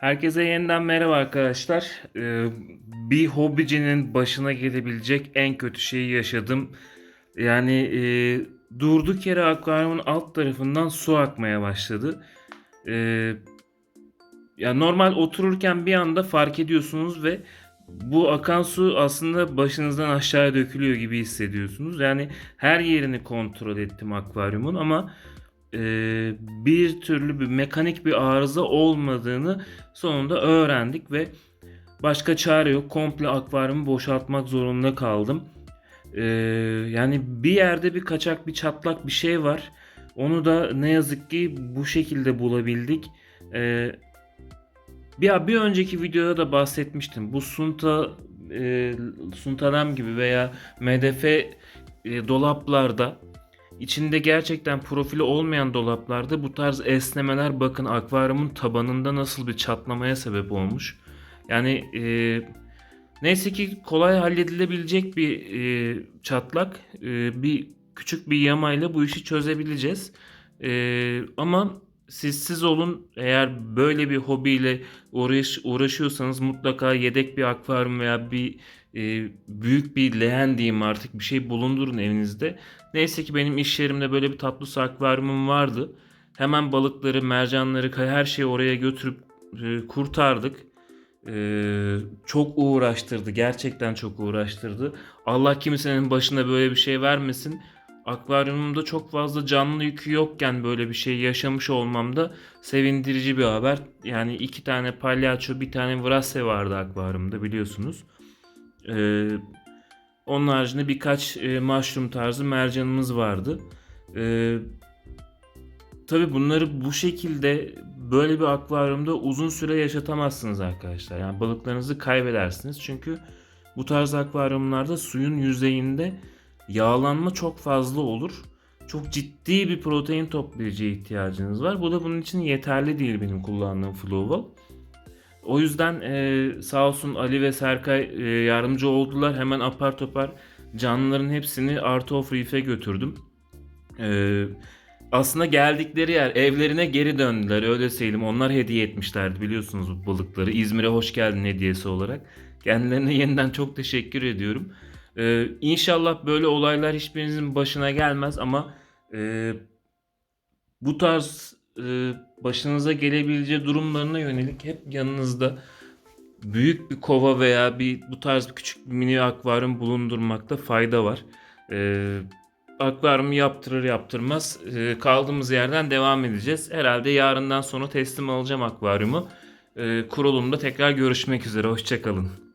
Herkese yeniden merhaba arkadaşlar. Ee, bir hobicinin başına gelebilecek en kötü şeyi yaşadım. Yani e, durduk yere akvaryumun alt tarafından su akmaya başladı. Ee, ya normal otururken bir anda fark ediyorsunuz ve bu akan su aslında başınızdan aşağıya dökülüyor gibi hissediyorsunuz. Yani her yerini kontrol ettim akvaryumun ama e, bir türlü bir mekanik bir arıza olmadığını sonunda öğrendik ve başka çare yok. Komple akvaryumu boşaltmak zorunda kaldım. E, yani bir yerde bir kaçak bir çatlak bir şey var. Onu da ne yazık ki bu şekilde bulabildik. E, bir, bir önceki videoda da bahsetmiştim. Bu Sunta e, Suntanem gibi veya MDF e, dolaplarda içinde gerçekten profili olmayan dolaplarda bu tarz esnemeler bakın akvaryumun tabanında nasıl bir çatlamaya sebep olmuş. Yani e, neyse ki kolay halledilebilecek bir e, çatlak. E, bir küçük bir yamayla bu işi çözebileceğiz. E, ama siz siz olun eğer böyle bir hobiyle uğraş, uğraşıyorsanız mutlaka yedek bir akvaryum veya bir e, büyük bir leğen diyeyim artık bir şey bulundurun evinizde. Neyse ki benim iş yerimde böyle bir tatlı su akvaryumum vardı. Hemen balıkları, mercanları, her şeyi oraya götürüp e, kurtardık. E, çok uğraştırdı. Gerçekten çok uğraştırdı. Allah kimsenin başına böyle bir şey vermesin. Akvaryumumda çok fazla canlı yükü yokken böyle bir şey yaşamış olmam da sevindirici bir haber. Yani iki tane palyaço, bir tane vrase vardı akvaryumda biliyorsunuz. Ee, onun haricinde birkaç e, mushroom tarzı mercanımız vardı. Ee, Tabi bunları bu şekilde böyle bir akvaryumda uzun süre yaşatamazsınız arkadaşlar. Yani balıklarınızı kaybedersiniz. Çünkü bu tarz akvaryumlarda suyun yüzeyinde yağlanma çok fazla olur. Çok ciddi bir protein toplayıcıya ihtiyacınız var. Bu da bunun için yeterli değil benim kullandığım Flowval. O yüzden e, sağ olsun Ali ve Serkay e, yardımcı oldular. Hemen apar topar canlıların hepsini Art of Reef'e götürdüm. E, aslında geldikleri yer evlerine geri döndüler öyle söyleyeyim. Onlar hediye etmişlerdi biliyorsunuz bu balıkları. İzmir'e hoş geldin hediyesi olarak. Kendilerine yeniden çok teşekkür ediyorum. Ee, inşallah böyle olaylar hiçbirinizin başına gelmez ama e, bu tarz e, başınıza gelebileceği durumlarına yönelik hep yanınızda büyük bir kova veya bir bu tarz küçük bir mini akvaryum bulundurmakta fayda var. Ee, akvaryumu yaptırır yaptırmaz e, kaldığımız yerden devam edeceğiz. Herhalde yarından sonra teslim alacağım akvaryumu. E, kurulumda tekrar görüşmek üzere. Hoşçakalın.